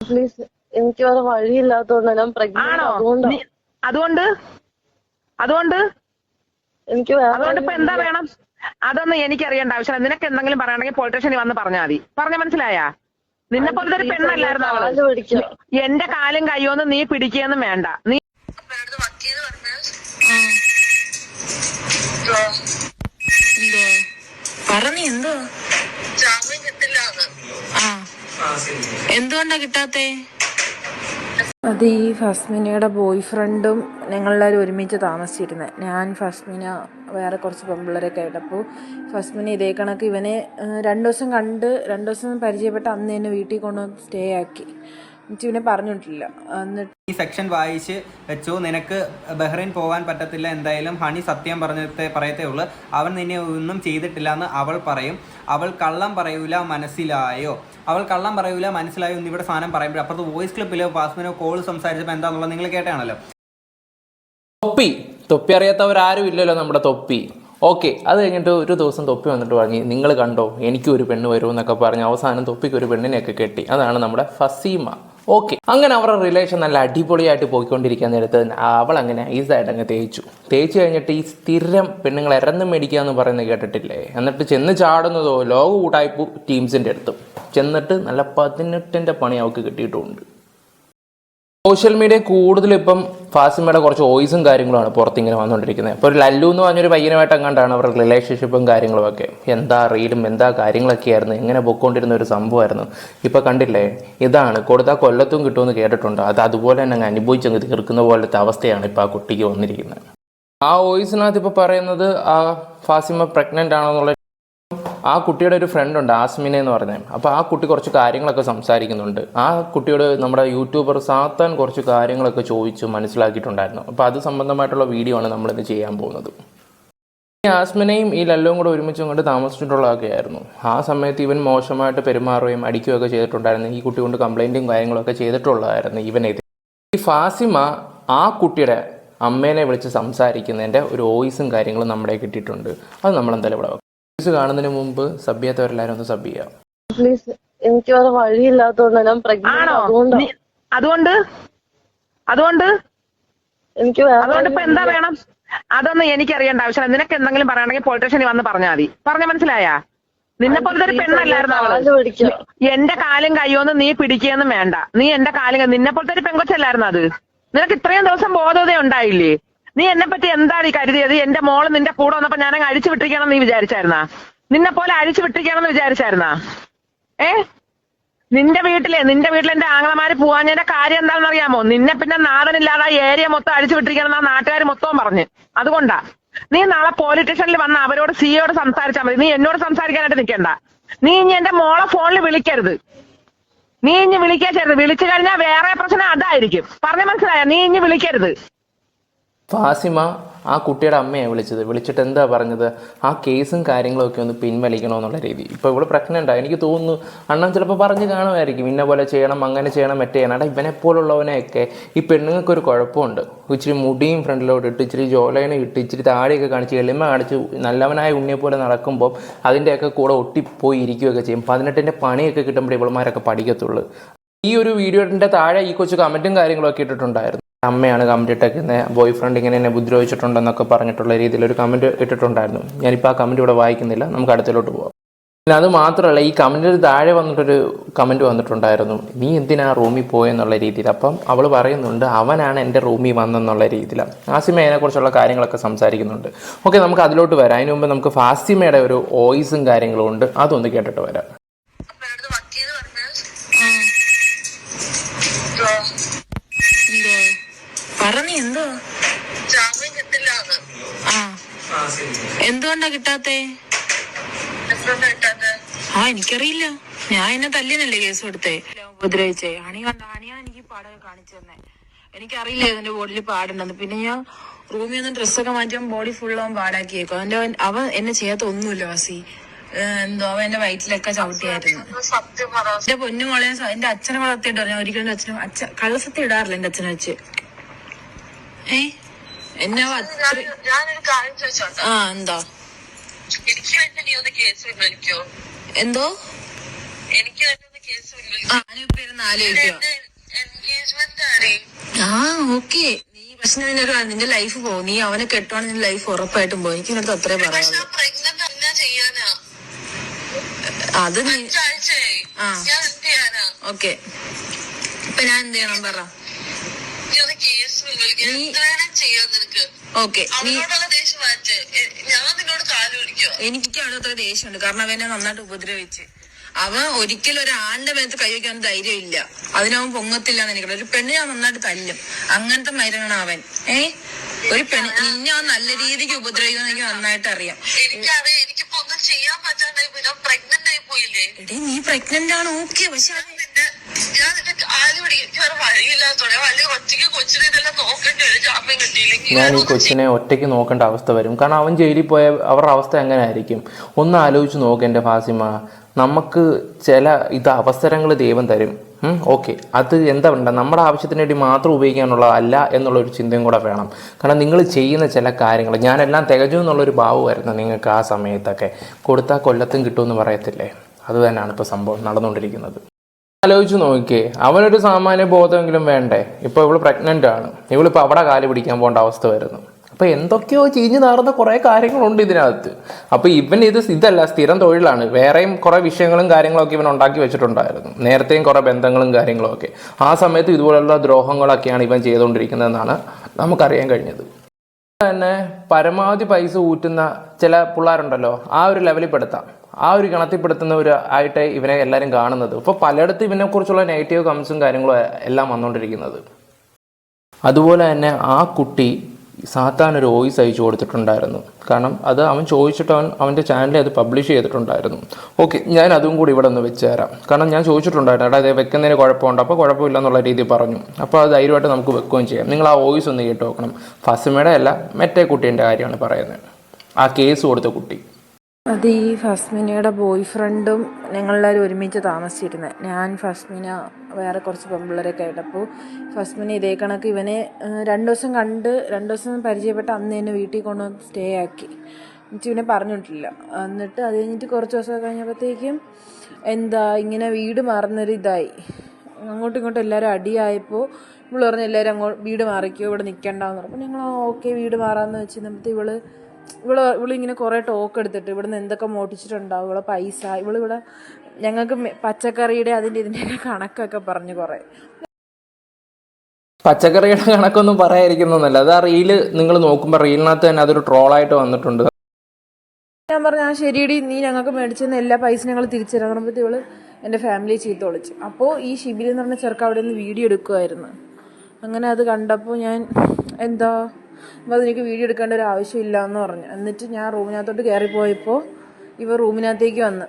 Please എനിക്ക് വേറെ വഴിയില്ലാത്തോണ്ടാ ഞാൻ പ്രഗ്നന്റ് ആണോ? അതുകൊണ്ടാ? നീ- അതുകൊണ്ട്? അതുകൊണ്ട്? എനിക്ക് വേറെ അതുകൊണ്ട് ഇപ്പൊ എന്താ വഴിയില്ല. വേണം? അതൊന്നും എനിക്കറിയേണ്ട ആവശ്യമില്ല. നിനക്ക് എന്തെങ്കിലും പറയണമെങ്കിൽ പോലീസ് വന്ന് പറഞ്ഞാൽ മതി. പറഞ്ഞ മനസ്സിലായാ? നിന്നെ പോലത്തെ ഒരു പെണ്ണല്ലായിരുന്നു അവൾ? കാൽ പിടിക്കാം. എന്റെ കാലും കയ്യൊന്നും നീ പിടിക്കുകയൊന്നും വേണ്ട. നീ എന്തോ? പറഞ്ഞ എന്തോ? എന്തുകൊണ്ടാ കിട്ടാത്തേ? അത് ഈ ഫസ്മിനയുടെ ബോയ് ഫ്രണ്ടും ഞങ്ങളെല്ലാവരും ഒരുമിച്ച് താമസിച്ചിരുന്നത് ഞാൻ ഫസ്മിന വേറെ കുറച്ച് പെമ്പിള്ളേരൊക്കെ ആയിട്ട് അപ്പോൾ ഫസ്മിന ഇതേ കണക്ക് ഇവനെ രണ്ട് ദിവസം കണ്ട് രണ്ട് ദിവസം പരിചയപ്പെട്ട് അന്ന് തന്നെ വീട്ടിൽ കൊണ്ടുവന്ന് സ്റ്റേ ആക്കി. ഇവനെ പറഞ്ഞിട്ടില്ല. എന്നിട്ട് ഈ സെക്ഷൻ വായിച്ച് വെച്ചു. നിനക്ക് ബഹ്റൈൻ പോകാൻ പറ്റത്തില്ല എന്തായാലും. ഹണി സത്യം പറഞ്ഞത്തെ പറയത്തേ ഉള്ളൂ. അവൻ നിന്നെ ഒന്നും ചെയ്തിട്ടില്ല എന്ന് അവൾ പറയും. അവൾ കള്ളം പറയൂല മനസ്സിലായോ? അവൾ കള്ളം പറയൂല മനസ്സിലായോ എന്ന് ഇവിടെ സാധനം പറയുമ്പോൾ അപ്പുറത്ത് വോയിസ് ക്ലിപ്പിലോ പാസ്മിനോ കോൾ സംസാരിച്ചപ്പോൾ എന്താണെന്നുള്ളത് നിങ്ങൾ കേട്ടാണല്ലോ. തൊപ്പി. തൊപ്പി അറിയാത്തവരാരും ഇല്ലല്ലോ നമ്മുടെ തൊപ്പി. ഓക്കെ അത് കഴിഞ്ഞിട്ട് ഒരു ദിവസം തൊപ്പി വന്നിട്ട് വാങ്ങി നിങ്ങൾ കണ്ടോ എനിക്കൊരു ഒരു പെണ്ണ് വരുമെന്നൊക്കെ പറഞ്ഞ് അവസാനം തൊപ്പിക്ക് ഒരു പെണ്ണിനെയൊക്കെ കെട്ടി. അതാണ് നമ്മുടെ ഫസീമ. ഓക്കെ. അങ്ങനെ അവരുടെ റിലേഷൻ നല്ല അടിപൊളിയായിട്ട് പോയിക്കൊണ്ടിരിക്കാൻ നേരത്ത് അവൾ അങ്ങനെ ഈസായിട്ട് അങ്ങ് തേച്ചു. തേച്ച് കഴിഞ്ഞിട്ട് ഈ സ്ഥിരം പെണ്ണുങ്ങൾ ഇറന്ന് മേടിക്കുക എന്ന് പറയുന്നത് കേട്ടിട്ടില്ലേ? എന്നിട്ട് ചെന്ന് ചാടുന്നതോ ലോക കൂട്ടായ്പ ടീംസിന്റെ അടുത്തും. ചെന്നിട്ട് നല്ല പതിനെട്ടിന്റെ പണി അവൾക്ക് കിട്ടിയിട്ടുമുണ്ട് സോഷ്യൽ മീഡിയ കൂടുതലും ഇപ്പം ഫാസിമയുടെ കുറച്ച് വോയിസും കാര്യങ്ങളുമാണ് പുറത്തിങ്ങനെ വന്നുകൊണ്ടിരിക്കുന്നത്. ഇപ്പോൾ ഒരു ലല്ലു എന്ന് പറഞ്ഞൊരു പയ്യനുമായിട്ട് അങ്ങാണ്ടാണ് അവരുടെ റിലേഷൻഷിപ്പും കാര്യങ്ങളുമൊക്കെ? എന്താ റീലും എന്താ കാര്യങ്ങളൊക്കെ ആയിരുന്നു എങ്ങനെ പൊക്കൊണ്ടിരുന്ന ഒരു സംഭവമായിരുന്നു? ഇപ്പോൾ കണ്ടില്ലേ? ഇതാണ്. കൊടുത്താൽ കൊല്ലത്തും കിട്ടുമെന്ന് കേട്ടിട്ടുണ്ട്. അത് അതുപോലെ തന്നെ അങ്ങ് അനുഭവിച്ചങ്ങ് തീർക്കുന്ന പോലത്തെ അവസ്ഥയാണ് ഇപ്പോൾ ആ കുട്ടിക്ക് വന്നിരിക്കുന്നത്. ആ വോയിസിനകത്ത് ഇപ്പോൾ പറയുന്നത് ആ ഫാസിമ പ്രഗ്നന്റ് ആണെന്നുള്ള ആ കുട്ടിയുടെ ഒരു ഫ്രണ്ട് ഉണ്ട് ആസ്മിന എന്ന് പറഞ്ഞത് അപ്പോൾ ആ കുട്ടി കുറച്ച് കാര്യങ്ങളൊക്കെ സംസാരിക്കുന്നുണ്ട്. ആ കുട്ടിയോട് നമ്മുടെ യൂട്യൂബർ സാത്താൻ കുറച്ച് കാര്യങ്ങളൊക്കെ ചോദിച്ച് മനസ്സിലാക്കിയിട്ടുണ്ടായിരുന്നു. അപ്പോൾ അത് സംബന്ധമായിട്ടുള്ള വീഡിയോ ആണ് നമ്മളിന്ന് ചെയ്യാൻ പോകുന്നത്. ആസ്മിനെയും ഈ ലല്ലവും കൂടെ ഒരുമിച്ച് കൊണ്ട് താമസിച്ചിട്ടുള്ളതൊക്കെ ആയിരുന്നു ആ സമയത്ത് ഇവൻ മോശമായിട്ട് പെരുമാറുകയും അടിക്കുകയൊക്കെ ചെയ്തിട്ടുണ്ടായിരുന്നു. ഈ കുട്ടി കൊണ്ട് കംപ്ലൈന്റും കാര്യങ്ങളൊക്കെ ചെയ്തിട്ടുള്ളതായിരുന്നു ഇവനെതിരെ. ഈ ഫാസിമ ആ കുട്ടിയുടെ അമ്മേനെ വിളിച്ച് സംസാരിക്കുന്നതിന്റെ ഒരു വോയിസും കാര്യങ്ങളും നമ്മുടെ കിട്ടിയിട്ടുണ്ട്. അത് നമ്മളെന്തായാലും ഇവിടെ വോയിസ് കാണുന്നതിന് മുമ്പ് സബ് ചെയ്യാത്തവരെല്ലാരും ഒന്ന് സബ് ചെയ്യാം. പ്ലീസ് എനിക്ക് വേറെ വഴിയില്ലാത്തതുകൊണ്ട് ഞാൻ പ്രഗ്നന്റ് ആണോ? അതുകൊണ്ടാ നീ- അതുകൊണ്ട്? അതുകൊണ്ട്? എനിക്ക് അതുകൊണ്ട് ഇപ്പൊ എന്താ. വേണം? അതൊന്നും എനിക്കറിയേണ്ട ആവശ്യമില്ല. നിനക്ക് എന്തെങ്കിലും പറയണമെങ്കിൽ പോലീസ് വന്ന് പറഞ്ഞാൽ മതി. പറഞ്ഞ മനസ്സിലായാ? നിന്നെ പോലത്തെ ഒരു പെണ്ണല്ലായിരുന്നു അവൾ. എന്റെ കാലും കയ്യൊന്നും നീ പിടിക്കുകയൊന്നും വേണ്ട. നീ എന്റെ കാലും നിന്നെ പോലത്തെ ഒരു പെങ്കൊച്ചല്ലായിരുന്നു അത്? നിനക്ക് ഇത്രയും ദിവസം ബോധത ഉണ്ടായില്ലേ? നീ എന്നെ പറ്റി എന്താണ് ഈ കരുതിയത്? എന്റെ മോൾ നിന്റെ കൂടെ വന്നപ്പോ ഞാൻ അഴിച്ചു വിട്ടിരിക്കണം നീ വിചാരിച്ചായിരുന്നാ? നിന്നെ പോലെ അഴിച്ചു വിട്ടിരിക്കണമെന്ന് വിചാരിച്ചായിരുന്നാ? ഏ? നിന്റെ വീട്ടിലെ നിന്റെ വീട്ടിൽ എന്റെ ആങ്ങളമാര് പോവാഞ്ഞതിന്റെ കാര്യം എന്താണെന്ന് അറിയാമോ നിന്നെ പിന്നെ നാടനില്ലാതെ ഏരിയ മൊത്തം അഴിച്ചു വിട്ടിരിക്കണം എന്നാ നാട്ടുകാർ മൊത്തവും പറഞ്ഞ്. അതുകൊണ്ടാ. നീ നാളെ പോലീസ് വന്ന അവരോട് സിയോട് സംസാരിച്ചാൽ മതി. നീ എന്നോട് സംസാരിക്കാനായിട്ട് നിൽക്കണ്ട നീ ഇനി എന്റെ മോളെ ഫോണിൽ വിളിക്കരുത്. നീ ഇനി വിളിക്കരുത് വിളിച്ചു കഴിഞ്ഞാൽ വേറെ പ്രശ്നം അതായിരിക്കും. പറഞ്ഞ മനസ്സിലായ? നീ ഇനി വിളിക്കരുത്. ഫാസിമ ആ കുട്ടിയുടെ അമ്മയാണ് വിളിച്ചത്. വിളിച്ചിട്ട് എന്താ പറഞ്ഞത്? ആ കേസും കാര്യങ്ങളൊക്കെ ഒന്ന് പിൻവലിക്കണമെന്നുള്ള രീതി. ഇപ്പോൾ ഇവിടെ പ്രഗ്നന്റാണ് എനിക്ക് തോന്നുന്നു അണ്ണൻ ചിലപ്പോൾ പറഞ്ഞ് കാണുമായിരിക്കും. ഇന്ന പോലെ ചെയ്യണം അങ്ങനെ ചെയ്യണം മറ്റേ ചെയ്യണം. ഇവനെ പോലുള്ളവനെയൊക്കെ ഈ പെണ്ണുങ്ങൾക്ക് ഒരു കുഴപ്പമുണ്ട്. ഇച്ചിരി മുടിയും ഫ്രണ്ടിലോട്ട് ഇട്ട് ഇച്ചിരി ജോലൈനെ ഇട്ട് ഇച്ചിരി താടിയൊക്കെ കാണിച്ച് എളിമ കാണിച്ച് നല്ലവനായ ഉണ്ണിയെ പോലെ നടക്കുമ്പോൾ അതിന്റെയൊക്കെ കൂടെ ഒട്ടിപ്പോയി ഇരിക്കുകയൊക്കെ ചെയ്യും. പതിനെട്ടിന്റെ പണിയൊക്കെ കിട്ടുമ്പോൾ ഇവളുമാരൊക്കെ പഠിക്കത്തുള്ളൂ. ഈ ഒരു വീഡിയോയുടെ താഴെ ഈ കൊച്ചു കമന്റും കാര്യങ്ങളൊക്കെ ഇട്ടിട്ടുണ്ടായിരുന്നു. അമ്മയാണ് കമന്റ് ഇട്ടേക്കുന്നത് ബോയ് ഫ്രണ്ട് ഇങ്ങനെ എന്നെ ഉപദ്രവിച്ചിട്ടുണ്ടെന്നൊക്കെ പറഞ്ഞിട്ടുള്ള രീതിയിൽ ഒരു കമന്റ് ഇട്ടിട്ടുണ്ടായിരുന്നു. ഞാനിപ്പോൾ ആ കമന്റ് ഇവിടെ വായിക്കുന്നില്ല. നമുക്ക് അടുത്തിലോട്ട് പോവാം. പിന്നെ അത് മാത്രമല്ല ഈ കമന്റിന് താഴെ വന്നിട്ടൊരു കമന്റ് വന്നിട്ടുണ്ടായിരുന്നു. നീ എന്തിനാ റൂമിൽ പോയെന്നുള്ള രീതിയിൽ? അപ്പം അവൾ പറയുന്നുണ്ട് അവനാണ് എന്റെ റൂമിൽ വന്നെന്നുള്ള രീതിയിലാണ്. ആസിമ അതിനെക്കുറിച്ചുള്ള കാര്യങ്ങളൊക്കെ സംസാരിക്കുന്നുണ്ട്. ഓക്കെ നമുക്ക് അതിലോട്ട് വരാം. അതിന് മുമ്പ് നമുക്ക് ഫാസിമയുടെ ഒരു വോയിസും കാര്യങ്ങളും ഉണ്ട്. അതൊന്ന് കേട്ടിട്ട് വരാം. എന്തുകൊണ്ടാ കിട്ടാത്തേ? ആ എനിക്കറിയില്ല. ഞാൻ എന്നെ തല്ലിനല്ലേ കേസ് കൊടുത്തേ. ഉപദ്രവിച്ചേ. അണി കണ്ട? അണിയാണ് എനിക്ക് പാടൊക്കെ കാണിച്ചു തന്നെ. എനിക്കറിയില്ല ഇതിന്റെ ബോഡിയിൽ പാടുണ്ടെന്ന്. പിന്നെ ഞാൻ റൂമിൽ നിന്ന് ഡ്രസ്സൊക്കെ മാറ്റിയപ്പോൾ ബോഡി ഫുൾ അവൻ പാടാക്കിയേക്കും. അവന്റെ അവൻ എന്നെ ചെയ്യാത്ത ഒന്നുമില്ല വാസി. എന്തോ അവൻ എന്റെ വയറ്റിലൊക്കെ ചവിട്ടിയായിരുന്നു. എന്റെ പൊന്നുമോളെ എന്റെ അച്ഛനെ വളർത്തിയിട്ട് പറഞ്ഞു ഒരിക്കലും അച്ഛനും അച്ഛ കള്ളസത്യം ഇടാറില്ല എന്റെ അച്ഛനെ വെച്ച്. ഏ? എന്നെ ഞാനൊരു കാര്യം ചോദിച്ചോട്ടെ? ആ എന്താ? എനിക്ക് വേണ്ടി നീ ഒന്ന് കേസ് പിൻവലിക്കോ? എന്തോ? എനിക്ക് വേണ്ടി ഒന്ന് ആലോചിക്കുക ആ ഓക്കെ. നീ പക്ഷെ നിന്റെ നിന്റെ ലൈഫ് പോകും നീ അവനെ കെട്ടുവാണെങ്കിൽ നിന്റെ ലൈഫ് ഉറപ്പായിട്ടും പോകും എനിക്ക് അടുത്ത് അത്രേ പറയാം അത് നീ ആ. ഓക്കെ. ഇപ്പൊ ഞാൻ എന്ത് ചെയ്യണം? പറ. ഓക്കെ എനിക്ക് അവിടെ അത്ര ദേഷ്യമുണ്ട്. കാരണം അവനെ നന്നായിട്ട് ഉപദ്രവിച്ച്. അവൻ ഒരിക്കലും ഒരു ആളിന്റെ മേത്ത് കൈവയ്ക്കാൻ ധൈര്യം ഇല്ല അതിനവൻ പൊങ്ങത്തില്ല എന്ന് എനിക്കറിയാം ഒരു പെണ്ണിനെ അവൻ നന്നായിട്ട് തല്ലും. അങ്ങനത്തെ മൈരനാണ് അവൻ. ഏ? ഒരു പെണ്ണ് നിന്നെ അവൻ നല്ല രീതിക്ക് ഉപദ്രവിക്കുമെന്ന് എനിക്ക് നന്നായിട്ട് അറിയാം. എനിക്കിപ്പോ ഒന്നും ചെയ്യാൻ പറ്റാണ്ടായി പോയില്ലേ? നീ പ്രഗ്നന്റ് ആണ്. ഓക്കെ പക്ഷെ ഞാൻ പിടിക്കും വേറെ വഴിയില്ലാത്തോടെ ഒറ്റയ്ക്ക് കൊച്ചിനെ ഇതെല്ലാം നോക്കേണ്ടി വരും. ജാമ്യം കിട്ടിയില്ലെങ്കിൽ ഞാൻ ഈ കൊച്ചിനെ ഒറ്റയ്ക്ക് നോക്കേണ്ട അവസ്ഥ വരും. കാരണം അവൻ ജയിലിൽ പോയ അവരുടെ അവസ്ഥ എങ്ങനെ ആയിരിക്കും ഒന്ന് ആലോചിച്ച് നോക്ക് എന്റെ ഫാസിമ. നമുക്ക് ചില ഇത് അവസരങ്ങൾ ദൈവം തരും. ഓക്കെ. അത് എന്താ വേണ്ട നമ്മുടെ ആവശ്യത്തിന് വേണ്ടി മാത്രം ഉപയോഗിക്കാനുള്ളതല്ല എന്നുള്ള ഒരു ചിന്തയും കൂടെ വേണം. കാരണം നിങ്ങൾ ചെയ്യുന്ന ചില കാര്യങ്ങൾ ഞാനെല്ലാം തികച്ചു എന്നുള്ളൊരു ഭാവമായിരുന്നു നിങ്ങൾക്ക് ആ സമയത്തൊക്കെ. കൊടുത്താൽ കൊല്ലത്തും കിട്ടുമെന്ന് പറയത്തില്ലേ? അത് തന്നെയാണ് ഇപ്പോൾ സംഭവം നടന്നുകൊണ്ടിരിക്കുന്നത്. ആലോചിച്ച് നോക്കിയേ. അവനൊരു സാമാന്യ ബോധമെങ്കിലും വേണ്ടേ? ഇപ്പോൾ ഇവൾ പ്രഗ്നന്റ് ആണ്. ഇവളിപ്പോൾ അവിടെ കാൽ പിടിക്കാൻ പോകേണ്ട അവസ്ഥ വരുന്നു. അപ്പോൾ എന്തൊക്കെയോ ചീഞ്ഞു നാറുന്ന കുറേ കാര്യങ്ങളുണ്ട് ഇതിനകത്ത്. അപ്പോൾ ഇവൻ ഇത് ഇതല്ല സ്ഥിരം തൊഴിലാണ്. വേറെയും കുറേ വിഷയങ്ങളും കാര്യങ്ങളൊക്കെ ഇവൻ ഉണ്ടാക്കി വെച്ചിട്ടുണ്ടായിരുന്നു. നേരത്തെയും കുറേ ബന്ധങ്ങളും കാര്യങ്ങളും ഒക്കെ ആ സമയത്ത് ഇതുപോലുള്ള ദ്രോഹങ്ങളൊക്കെയാണ് ഇവൻ ചെയ്തുകൊണ്ടിരിക്കുന്നതെന്നാണ് നമുക്കറിയാൻ കഴിഞ്ഞത്. തന്നെ പരമാവധി പൈസ ഊറ്റുന്ന ചില പിള്ളേരുണ്ടല്ലോ ആ ഒരു ലെവലിൽ പെടുത്താം. ആ ഒരു ഗണത്തിൽപ്പെടുത്തുന്ന ഒരു ആയിട്ട് ഇവനെ എല്ലാവരും കാണുന്നത്. ഇപ്പോൾ പലയിടത്തും ഇവനെക്കുറിച്ചുള്ള നെഗറ്റീവ് കമൻസും കാര്യങ്ങളും എല്ലാം വന്നുകൊണ്ടിരിക്കുന്നത് അതുപോലെ തന്നെ ആ കുട്ടി സാത്താൻ ഒരു വോയിസ് അയച്ചു കൊടുത്തിട്ടുണ്ടായിരുന്നു. കാരണം അത് അവൻ ചോദിച്ചിട്ട് അവൻ അവന്റെ ചാനലിൽ അത് പബ്ലിഷ് ചെയ്തിട്ടുണ്ടായിരുന്നു. ഓക്കെ ഞാൻ അതും കൂടി ഇവിടെ ഒന്ന് വെച്ച് തരാം. കാരണം ഞാൻ ചോദിച്ചിട്ടുണ്ടായിരുന്നു ഇത് വെക്കുന്നതിന് കുഴപ്പമുണ്ട്? അപ്പോൾ കുഴപ്പമില്ല എന്നുള്ള രീതിയിൽ പറഞ്ഞു. അപ്പോൾ അത് ധൈര്യമായിട്ട് നമുക്ക് വെക്കുകയും ചെയ്യാം. നിങ്ങൾ ആ വോയിസ് ഒന്ന് കേട്ട് നോക്കണം. ഫസ്മയുടെ അല്ല മറ്റേ കുട്ടീന്റെ കാര്യമാണ് പറയുന്നത്. ആ കേസ് കൊടുത്ത കുട്ടി. അത് ഈ ഫസ്മിനയുടെ ബോയ് ഫ്രണ്ടും ഞങ്ങളെല്ലാവരും ഒരുമിച്ച് താമസിച്ചിരുന്നത്. ഞാൻ ഫസ്മിന വേറെ കുറച്ച് പെമ്പിള്ളേരൊക്കെ ആയിട്ട്. അപ്പോൾ ഫസ്മിന ഇതേ കണക്ക് ഇവനെ രണ്ട് ദിവസം കണ്ട് രണ്ട് ദിവസം പരിചയപ്പെട്ട് അന്ന് തന്നെ വീട്ടിൽ കൊണ്ടുവന്ന് സ്റ്റേ ആക്കി. എന്നിട്ട് ഇവനെ പറഞ്ഞിട്ടില്ല. എന്നിട്ട് അത് കഴിഞ്ഞിട്ട് കുറച്ച് ദിവസം കഴിഞ്ഞപ്പോഴത്തേക്കും എന്താ ഇങ്ങനെ വീട് മാറുന്നൊരു ഇതായി. അങ്ങോട്ടും ഇങ്ങോട്ടും എല്ലാവരും അടിയായപ്പോൾ ഇവൾ പറഞ്ഞ് എല്ലാവരും അങ്ങോട്ട് വീട് മാറിക്കോ ഇവിടെ നിൽക്കണ്ടെന്ന് പറഞ്ഞു. ഞങ്ങൾ ഓക്കെ വീട് മാറാമെന്ന് വെച്ച് നമുക്ക് ഇവൾ ഇവൾ ഇവളിങ്ങനെ കുറേ ടോക്ക് എടുത്തിട്ട് ഇവിടുന്ന് എന്തൊക്കെ മോട്ടിച്ചിട്ടുണ്ടാവും? ഇവളെ പൈസ ഇവളിവിടെ ഞങ്ങൾക്ക് പച്ചക്കറിയുടെ അതിന്റെ ഇതിന്റെയൊക്കെ കണക്കൊക്കെ പറഞ്ഞു കുറേ. പച്ചക്കറിയുടെ കണക്കൊന്നും പറയാതിരിക്കുന്നൊന്നുമല്ല. അത് ആ റീൽ നിങ്ങൾ നോക്കുമ്പോൾ റീലിനകത്ത് തന്നെ അതൊരു ട്രോളായിട്ട് വന്നിട്ടുണ്ട്. ഞാൻ പറഞ്ഞു ആ ശരിയടി നീ ഞങ്ങൾക്ക് മേടിച്ചെന്ന് എല്ലാ പൈസ ഞങ്ങൾ തിരിച്ചു തരാൻ ഇവൾ എന്റെ ഫാമിലി ചീത്ത വിളിച്ചു. അപ്പോൾ ഈ ഷിബിലി എന്ന് പറഞ്ഞ ചെറുക്ക അവിടെ നിന്ന് വീഡിയോ എടുക്കുമായിരുന്നു അങ്ങനെ അത് കണ്ടപ്പോൾ ഞാൻ എന്താ? അപ്പോൾ അതെനിക്ക് വീഡിയോ എടുക്കേണ്ട ഒരു ആവശ്യമില്ല എന്ന് പറഞ്ഞു. എന്നിട്ട് ഞാൻ റൂമിനകത്തോട്ട് കയറിപ്പോയപ്പോൾ ഇവ റൂമിനകത്തേക്ക് വന്ന്.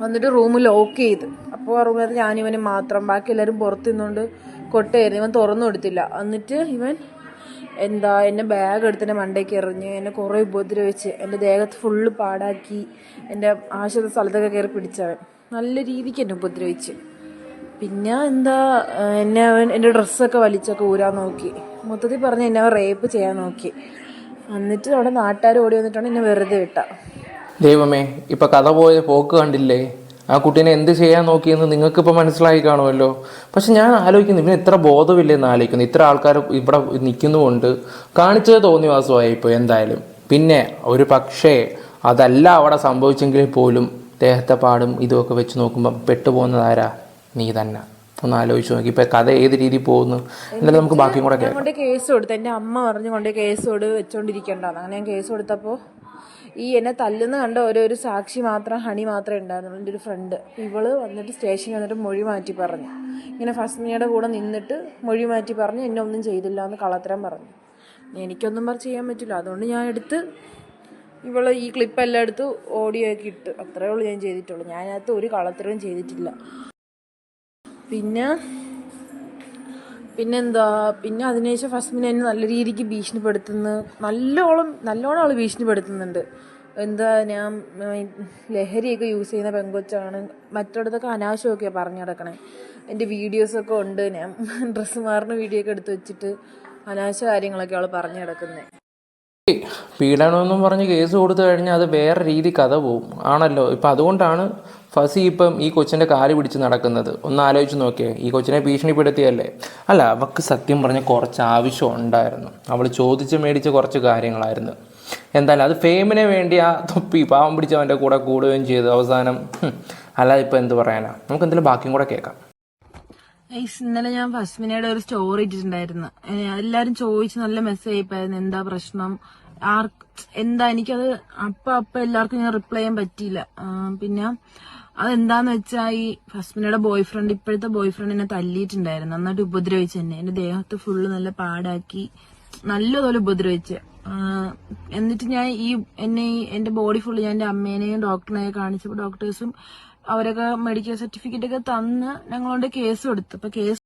വന്നിട്ട് റൂം ലോക്ക് ചെയ്ത്. അപ്പോൾ റൂമിനകത്ത് ഞാനിവന് മാത്രം. ബാക്കി എല്ലാവരും പുറത്ത് നിന്നുകൊണ്ട് കൊട്ടയായിരുന്നു. ഇവൻ തുറന്നു കൊടുത്തില്ല എന്നിട്ട് ഇവൻ എന്താ എന്റെ ബാഗ് എടുത്ത് എന്റെ മണ്ടയ്ക്ക് എറിഞ്ഞ് എന്നെ കുറേ ഉപദ്രവിച്ച് എന്റെ ദേഹത്ത് ഫുള്ള് പാടാക്കി എന്റെ ആശുപത്രി സ്ഥലത്തൊക്കെ കയറി പിടിച്ചവൻ. നല്ല രീതിക്ക് എന്നെ ഉപദ്രവിച്ച്. പിന്നെ എന്താ എന്നെ അവൻ എന്റെ ഡ്രസ്സൊക്കെ വലിച്ചൊക്കെ ഊരാൻ നോക്കി. മൊത്തത്തിൽ പറഞ്ഞ് എന്നെ അവൻ റേപ്പ് ചെയ്യാൻ നോക്കി. എന്നിട്ട് അവിടെ നാട്ടുകാർ ഓടി വന്നിട്ടാണ് എന്നെ വെറുതെ വിട്ട. ദൈവമേ ഇപ്പം കഥ പോയ പോക്ക് കണ്ടില്ലേ? ആ കുട്ടീനെ എന്ത് ചെയ്യാൻ നോക്കിയെന്ന് നിങ്ങൾക്കിപ്പോൾ മനസ്സിലായി കാണുമല്ലോ. പക്ഷെ ഞാൻ ആലോചിക്കുന്നു ഇവന് ഇത്ര ബോധമില്ലെന്ന് ആലോചിക്കുന്നു. ഇത്ര ആൾക്കാർ ഇവിടെ നിൽക്കുന്നുമുണ്ട്. കാണിച്ചത് തോന്നി വാസമായി ഇപ്പോൾ എന്തായാലും. പിന്നെ ഒരു പക്ഷേ അതല്ല അവിടെ സംഭവിച്ചെങ്കിൽ പോലും ദേഹത്തെ പാടും ഇതുമൊക്കെ വെച്ച് നോക്കുമ്പം പെട്ടുപോകുന്നതാരാ? നീ തന്നെ. ഒന്ന് ആലോചിച്ച് നോക്കി. ഇപ്പൊ കഥ ഏത് രീതി പോകുന്നു? എന്നാലും നമുക്ക് ബാക്കിയും കൂടെ കേസ് കൊടുത്തു എന്റെ അമ്മ പറഞ്ഞു കൊണ്ട് കേസ് കൊടുത്ത് വെച്ചോണ്ടിരിക്കണ്ടെന്ന് അങ്ങനെ ഞാൻ കേസ് കൊടുത്തപ്പോൾ ഈ എന്നെ തല്ലുന്ന കണ്ട ഓരോ ഒരു സാക്ഷി മാത്രം ഹണി മാത്രമേ ഉണ്ടായിരുന്നുള്ളൂ. എന്റെ ഒരു ഫ്രണ്ട് ഇവൾ വന്നിട്ട് സ്റ്റേഷനിൽ വന്നിട്ട് മൊഴി മാറ്റി പറഞ്ഞു. ഇങ്ങനെ ഫസ്മിയുടെ കൂടെ നിന്നിട്ട് മൊഴി മാറ്റി പറഞ്ഞു. എന്നെ ഒന്നും ചെയ്തില്ല എന്ന് കള്ളത്തരം പറഞ്ഞു. എനിക്കൊന്നും പറഞ്ഞ് ചെയ്യാൻ പറ്റില്ല. അതുകൊണ്ട് ഞാൻ എടുത്ത് ഇവൾ ഈ ക്ലിപ്പ് എല്ലാം എടുത്ത് ആക്കി ഇട്ട് അത്രേ ഉള്ളൂ ഞാൻ ചെയ്തിട്ടുള്ളൂ. ഞാനകത്ത് ഒരു കളത്തരവും ചെയ്തിട്ടില്ല. പിന്നെ പിന്നെന്താ? പിന്നെ അതിനുശേഷം ഫസ്മിനെ എന്നെ നല്ല രീതിക്ക് ഭീഷണിപ്പെടുത്തുന്നു. നല്ലോളം നല്ലോണം അവൾ ഭീഷണിപ്പെടുത്തുന്നുണ്ട്. എന്താ ഞാൻ ലഹരിയൊക്കെ യൂസ് ചെയ്യുന്ന പെങ്കൊച്ചാണ്. മറ്റിടത്തൊക്കെ അനാവശ്യമൊക്കെയാണ് പറഞ്ഞു കിടക്കണേ എന്റെ വീഡിയോസൊക്കെ ഉണ്ട്. ഞാൻ ഡ്രസ്സ് മാറുന്ന വീഡിയോ ഒക്കെ എടുത്ത് വെച്ചിട്ട് അനാവശ്യ കാര്യങ്ങളൊക്കെ അവൾ പറഞ്ഞു കിടക്കുന്നത് പീഡനമെന്നും പറഞ്ഞ് കേസ് കൊടുത്തു കഴിഞ്ഞാൽ അത് വേറെ രീതി കഥ പോവും. ആണല്ലോ? ഇപ്പം അതുകൊണ്ടാണ് ഫസി ഇപ്പം ഈ കൊച്ചിന്റെ കാൽ പിടിച്ച് നടക്കുന്നത്. ഒന്ന് ആലോചിച്ച് നോക്കിയേ ഈ കൊച്ചിനെ ഭീഷണിപ്പെടുത്തിയല്ലേ? അല്ല അവൾക്ക് സത്യം പറഞ്ഞ കുറച്ച് ആവശ്യം ഉണ്ടായിരുന്നു. അവൾ ചോദിച്ച് മേടിച്ച കുറച്ച് കാര്യങ്ങളായിരുന്നു. എന്തായാലും അത് ഫെയിമിന് വേണ്ടി ആ തൊപ്പി പാവം പിടിച്ചവന്റെ കൂടെ കൂടുകയും ചെയ്തു. അവസാനം അല്ല ഇപ്പം എന്ത് പറയാനാ? നമുക്ക് എന്തെങ്കിലും ബാക്കിയും കൂടെ കേൾക്കാം. ഇന്നലെ ഞാൻ ഫസ്മിനയുടെ ഒരു സ്റ്റോറി ഇട്ടിട്ടുണ്ടായിരുന്നു. എല്ലാരും ചോദിച്ച് നല്ല മെസ്സേജ് അയപ്പായിരുന്നു. എന്താ പ്രശ്നം? ആർ എന്താ എനിക്കത് അപ്പ അപ്പ എല്ലാവർക്കും ഞാൻ റിപ്ലൈ ചെയ്യാൻ പറ്റിയില്ല. പിന്നെ അതെന്താന്ന് വെച്ചാ ഈ ഫസ്മിനയുടെ ബോയ് ഫ്രണ്ട് ഇപ്പോഴത്തെ ബോയ് ഫ്രണ്ട് എന്നെ തല്ലിയിട്ടുണ്ടായിരുന്നു. നന്നായിട്ട് ഉപദ്രവിച്ചു എന്നെ. എന്റെ ദേഹത്ത് ഫുള്ള് നല്ല പാടാക്കി നല്ലതുപോലെ ഉപദ്രവിച്ച്. എന്നിട്ട് ഞാൻ ഈ എന്നെ ഈ എന്റെ ബോഡി ഫുള്ള് ഞാൻ എന്റെ അമ്മേനെയും ഡോക്ടറിനെയും കാണിച്ചപ്പോൾ ഡോക്ടേഴ്സും അവരൊക്കെ മെഡിക്കൽ സർട്ടിഫിക്കറ്റ് ഒക്കെ തന്ന് ഞങ്ങളോട് കേസ് കൊടുത്തു. അപ്പൊ കേസ്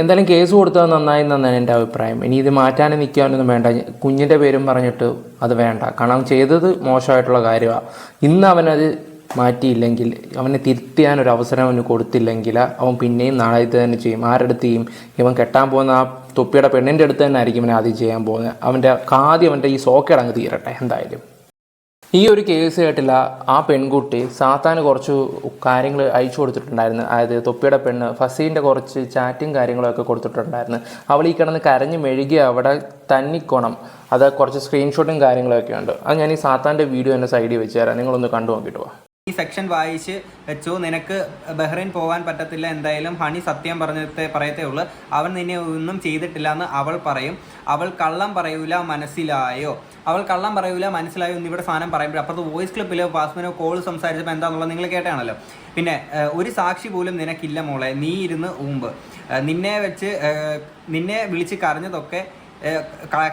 എന്തായാലും കേസ് കൊടുത്തത് നന്നായി എന്നാണ് എന്റെ അഭിപ്രായം. ഇനി ഇത് മാറ്റാനും നിൽക്കാനൊന്നും വേണ്ട. കുഞ്ഞിന്റെ പേരും പറഞ്ഞിട്ട് അത് വേണ്ട. കാരണം ചെയ്തത് മോശമായിട്ടുള്ള കാര്യമാണ് ഇന്ന് അവനത് മാറ്റിയില്ലെങ്കിൽ അവനെ തിരുത്തിയാൻ ഒരു അവസരം അവന് കൊടുത്തില്ലെങ്കിൽ അവൻ പിന്നെയും നാളെ തന്നെ ചെയ്യും. ആരുടെ ഇവൻ കെട്ടാൻ പോകുന്ന ആ തൊപ്പിയുടെ പെണ്ണിന്റെ അടുത്ത് തന്നെ ആയിരിക്കും ഇവൻ ആദ്യം ചെയ്യാൻ പോകുന്നത്. അവന്റെ ആദ്യം അവന്റെ ഈ സോക്കേടങ്ങ് തീരട്ടെ എന്തായാലും. ഈ ഒരു കേസ് കേട്ടില്ല ആ പെൺകുട്ടി സാത്താന് കുറച്ച് കാര്യങ്ങൾ അയച്ചു കൊടുത്തിട്ടുണ്ടായിരുന്നു. അതായത് തൊപ്പിയുടെ പെണ്ണ് ഫസീന്റെ കുറച്ച് ചാറ്റും കാര്യങ്ങളൊക്കെ കൊടുത്തിട്ടുണ്ടായിരുന്നു. അവൾ ഈ കിടന്ന് കരഞ്ഞ് മെഴുകി അവിടെ തന്നിക്കോണം. അത് കുറച്ച് സ്ക്രീൻഷോട്ടും കാര്യങ്ങളൊക്കെ ഉണ്ട്. അത് ഞാൻ ഈ സാത്താന്റെ വീഡിയോ എന്റെ സൈഡിൽ വെച്ച് തരാം. നിങ്ങളൊന്ന് കണ്ടു നോക്കിയിട്ട് വാ. ഈ സെക്ഷൻ വായിച്ച് വെച്ചു. നിനക്ക് ബഹ്റൈൻ പോകാൻ പറ്റത്തില്ല എന്തായാലും. ഹണി സത്യം പറഞ്ഞത്തെ പറയത്തേ ഉള്ളൂ. അവൻ നിന്നെ ഒന്നും ചെയ്തിട്ടില്ല എന്ന് അവൾ പറയും. അവൾ കള്ളം പറയൂല മനസ്സിലായോ? അവൾ കള്ളം പറയൂല മനസ്സിലായോ എന്ന് ഇവിടെ സാധനം പറയുമ്പോൾ അപ്പുറത്ത് വോയിസ് ക്ലിപ്പിലോ പാസ്മിനോ കോൾ സംസാരിച്ചപ്പോൾ എന്താണെന്നുള്ളത് നിങ്ങൾ കേട്ടാണല്ലോ. പിന്നെ ഒരു സാക്ഷി പോലും നിനക്കില്ല മോളെ. നീ ഇരുന്ന് ഊമ്പ്. നിന്നെ വെച്ച് നിന്നെ വിളിച്ച് കരഞ്ഞതൊക്കെ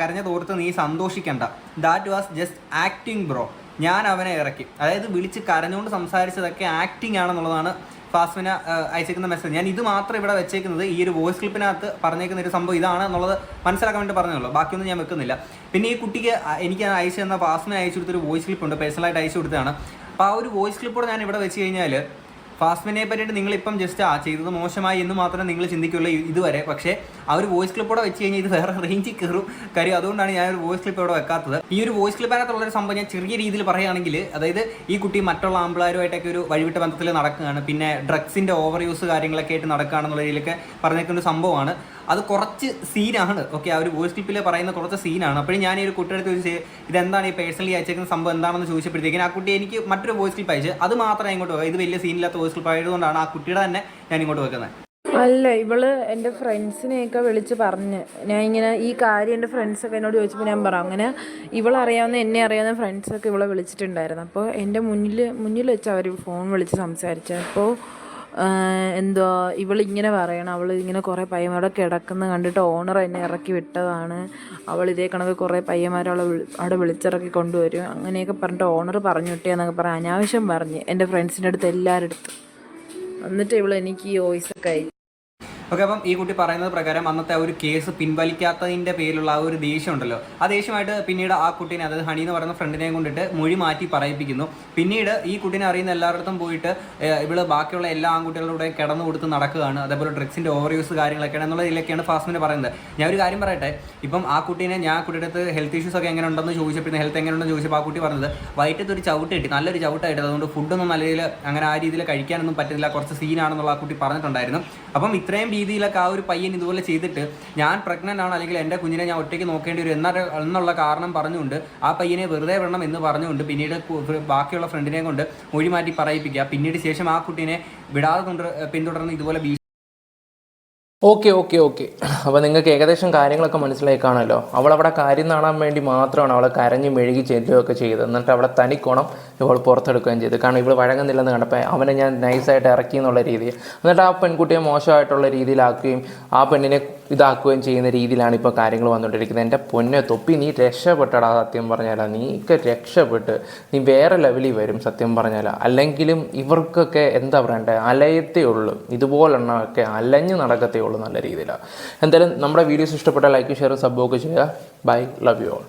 കരഞ്ഞതോർത്ത് നീ സന്തോഷിക്കണ്ട. That was just acting bro ഞാൻ അവനെ ഇറക്കി. അതായത് വിളിച്ച് കരഞ്ഞുകൊണ്ട് സംസാരിച്ചതൊക്കെ ആക്ടിങ് ആണെന്നുള്ളതാണ് ഫാസ്മിന അയച്ചേക്കുന്ന മെസ്സേജ് ഞാൻ ഇത് മാത്രം ഇവിടെ വെച്ചേക്കുന്നത് ഈ ഒരു വോയിസ് ക്ലിപ്പിനകത്ത് പറഞ്ഞേക്കുന്ന ഒരു സംഭവം ഇതാണ് എന്നുള്ളത് മനസ്സിലാക്കാൻ വേണ്ടി പറഞ്ഞുള്ളൂ ബാക്കിയൊന്നും ഞാൻ വെക്കുന്നില്ല. പിന്നെ ഈ കുട്ടിക്ക് എനിക്ക് അയച്ചു തന്ന ഫാസ്മിന അയച്ചു കൊടുത്തൊരു വോയിസ് ക്ലിപ്പ് ഉണ്ട്. പേഴ്സണലായിട്ട് അയച്ചു കൊടുത്തതാണ്. അപ്പോൾ ആ ഒരു വോയിസ് ക്ലിപ്പോടെ ഞാൻ ഇവിടെ വെച്ച് കഴിഞ്ഞാൽ ഫാസ്മിനെ പറ്റിയിട്ട് നിങ്ങളിപ്പം ജസ്റ്റ് ആ ചെയ്തത് മോശമായി എന്ന് മാത്രമേ നിങ്ങൾ ചിന്തിക്കുള്ളൂ ഇതുവരെ. പക്ഷേ ആ ഒരു വോയിസ് ക്ലിപ്പോടെ വെച്ച് കഴിഞ്ഞാൽ ഇത് വേറെ റേഞ്ചിൽ കയറും കാര്യം അതുകൊണ്ടാണ് ഞാൻ ഒരു വോയിസ് ക്ലിപ്പ് ഇവിടെ വെക്കാത്തത്. ഈ ഒരു വോയിസ് ക്ലിപ്പിനകത്തുള്ള ഒരു സംഭവം ഞാൻ ചെറിയ രീതിയിൽ പറയുകയാണെങ്കിൽ അതായത് ഈ കുട്ടി മറ്റുള്ള ആമ്പിളാരുമായിട്ടൊക്കെ ഒരു വഴിവിട്ട ബന്ധത്തിൽ നടക്കുകയാണ്. പിന്നെ ഡ്രഗ്സിന്റെ ഓവർ യൂസ് കാര്യങ്ങളൊക്കെ ആയിട്ട് നടക്കുകയാണെന്നുള്ള രീതിയിലൊക്കെ പറഞ്ഞേക്കുന്ന സംഭവമാണ്. അത് കുറച്ച് സീനാണ്. ഓക്കെ ആ ഒരു വോയിസ് ക്ലിപ്പിൽ പറയുന്ന കുറച്ച് സീനാണ്. അപ്പോഴും ഞാൻ ഈ ഒരു കുട്ടിയുടെ ചോദിച്ച് ഇതെന്താണ് ഈ പേഴ്സണലി അയച്ചേക്കുന്ന സംഭവം? എന്താണെന്ന് ചോദിച്ചപ്പോഴത്തേക്കും ആ കുട്ടി എനിക്ക് മറ്റൊരു വോയിസ് ക്ലിപ്പ് അയച്ചു. അത് മാത്രമേ ഇങ്ങോട്ട് വെക്കാം. ഇത് വലിയ സീനില്ലാത്ത വോയിസ് ക്ലിപ്പ് ആയതുകൊണ്ടാണ് ആ കുട്ടിയുടെ തന്നെ ഞാൻ ഇങ്ങോട്ട് വെക്കുന്നത്. അല്ല ഇവൾ എന്റെ ഫ്രണ്ട്സിനെയൊക്കെ വിളിച്ച് പറഞ്ഞ്. ഞാൻ ഇങ്ങനെ ഈ കാര്യം എന്റെ ഫ്രണ്ട്സൊക്കെ എന്നോട് ചോദിച്ചപ്പോൾ ഞാൻ പറഞ്ഞു അങ്ങനെ ഇവളറിയാവുന്ന എന്നെ അറിയാവുന്ന ഫ്രണ്ട്സൊക്കെ ഇവളെ വിളിച്ചിട്ടുണ്ടായിരുന്നു. അപ്പോൾ എന്റെ മുന്നിൽ മുന്നിൽ വെച്ച് അവർ ഫോൺ വിളിച്ച് സംസാരിച്ചു. അപ്പോൾ എന്തോ ഇവളിങ്ങനെ പറയണം. അവൾ ഇങ്ങനെ കുറേ പയ്യന്മാരുടെ കിടക്കുന്ന കണ്ടിട്ട് ഓണർ എന്നെ ഇറക്കി വിട്ടതാണ്. അവൾ ഇതേ കണക്ക് കുറേ പയ്യന്മാരെ അവളെ വിളി- അവിടെ വിളിച്ചിറക്കി കൊണ്ടുവരും. അങ്ങനെയൊക്കെ പറഞ്ഞിട്ട് ഓണർ പറഞ്ഞു വിട്ടിയെന്നൊക്കെ പറഞ്ഞ് അനാവശ്യം പറഞ്ഞ്. എന്റെ ഫ്രണ്ട്സിന്റെ അടുത്ത് എല്ലാവരുടെ അടുത്തും. എന്നിട്ട് ഇവൾ എനിക്ക് ഈ വോയിസൊക്കെ അയച്ചു. ഓക്കെ അപ്പം ഈ കുട്ടി പറയുന്നത് പ്രകാരം അന്നത്തെ ആ ഒരു കേസ് പിൻവലിക്കാത്തതിന്റെ പേരിലുള്ള ആ ഒരു ദേഷ്യം ഉണ്ടല്ലോ ആ ദേഷ്യമായിട്ട് പിന്നീട് ആ കുട്ടീനെ അതായത് ഹണി എന്ന് പറയുന്ന ഫ്രണ്ടിനെയും കൊണ്ടിട്ട് മൊഴി മാറ്റി പറയിപ്പിക്കുന്നു. പിന്നീട് ഈ കുട്ടീനെ അറിയുന്ന എല്ലായിടത്തും പോയിട്ട് ഇവൾ ബാക്കിയുള്ള എല്ലാ ആൺകുട്ടികളുടെ കിടന്നു കൊടുത്ത് നടക്കുകയാണ്. അതേപോലെ ഡ്രഗ്സിന്റെ ഓവർ യൂസ് കാര്യങ്ങളൊക്കെയാണ് എന്നുള്ള ഇതിലൊക്കെയാണ് ഫാസ്മിന് പറയുന്നത്. ഞാൻ ഒരു കാര്യം പറയട്ടെ? ഇപ്പം ആ കുട്ടീനെ ഞാൻ കുട്ടിയുടെ അടുത്ത് ഹെൽത്ത് ഇഷ്യൂസ് ഒക്കെ എങ്ങനെ ഉണ്ടെന്ന് ചോദിച്ചപ്പോൾ ഹെൽത്ത് എങ്ങനെ ഉണ്ടെന്ന് ചോദിച്ചപ്പോൾ ആ കുട്ടി പറഞ്ഞത് വയറ്റത്ത് ഒരു ചവിട്ട് കിട്ടി നല്ലൊരു ചവിട്ടായിട്ട് അതുകൊണ്ട് ഫുഡൊന്നും നല്ല രീതിയിൽ അങ്ങനെ ആ രീതിയിൽ കഴിക്കാനൊന്നും പറ്റുന്നില്ല കുറച്ച് സീനാണെന്നുള്ള ആ കുട്ടി പറഞ്ഞിട്ടുണ്ടായിരുന്നു. അപ്പം ഇത്രയും രീതിയിലൊക്കെ ആ ഒരു പയ്യൻ ഇതുപോലെ ചെയ്തിട്ട് ഞാൻ പ്രഗ്നന്റ് ആണ് അല്ലെങ്കിൽ എന്റെ കുഞ്ഞിനെ ഞാൻ ഒറ്റയ്ക്ക് നോക്കേണ്ടി വരും എന്ന എന്നുള്ള കാരണം പറഞ്ഞുകൊണ്ട് ആ പയ്യനെ വെറുതെ വിടണം എന്ന് പറഞ്ഞുകൊണ്ട് പിന്നീട് ബാക്കിയുള്ള ഫ്രണ്ടിനെ കൊണ്ട് മൊഴി മാറ്റി പറയിപ്പിക്കുക. പിന്നീട് ശേഷം ആ കുട്ടീനെ വിടാതെ പിന്തുടർന്ന് ഇതുപോലെ ഭീഷണി ഓക്കെ ഓക്കെ ഓക്കെ. അപ്പോൾ നിങ്ങൾക്ക് ഏകദേശം കാര്യങ്ങളൊക്കെ മനസ്സിലായി കാണുമല്ലോ അവൾ അവിടെ കാര്യം കാണാൻ വേണ്ടി മാത്രമാണ് അവളെ കരഞ്ഞ് മെഴുകി ചെല്ലുകയൊക്കെ ചെയ്തത്. എന്നിട്ട് അവിടെ തനിക്കോണം ഇവൾ പുറത്തെടുക്കുകയും ചെയ്തു. കാരണം ഇവൾ വഴങ്ങുന്നില്ലെന്ന് കണ്ടപ്പോൾ അവനെ ഞാൻ നൈസായിട്ട് ഇറക്കി എന്നുള്ള രീതിയിൽ. എന്നിട്ട് ആ പെൺകുട്ടിയെ മോശമായിട്ടുള്ള രീതിയിലാക്കുകയും ആ പെണ്ണിനെ ഇതാക്കുകയും ചെയ്യുന്ന രീതിയിലാണ് ഇപ്പോൾ കാര്യങ്ങൾ വന്നുകൊണ്ടിരിക്കുന്നത്. എന്റെ പൊന്നെ തൊപ്പി നീ രക്ഷപ്പെട്ടടാ സത്യം പറഞ്ഞാൽ നീക്ക് രക്ഷപ്പെട്ട് നീ വേറെ ലെവലിൽ വരും സത്യം പറഞ്ഞാൽ അല്ലെങ്കിലും ഇവർക്കൊക്കെ എന്താ പറയണ്ടേ അലയത്തേ ഉള്ളൂ. ഇതുപോലെണ്ണമൊക്കെ അലഞ്ഞു നടക്കത്തേ ഉള്ളൂ നല്ല രീതിയിലാണ് എന്തായാലും നമ്മുടെ വീഡിയോസ് ഇഷ്ടപ്പെട്ട ലൈക്ക് ഷെയർ സബ്ബൊക്കെ ചെയ്യുക. Bye love you all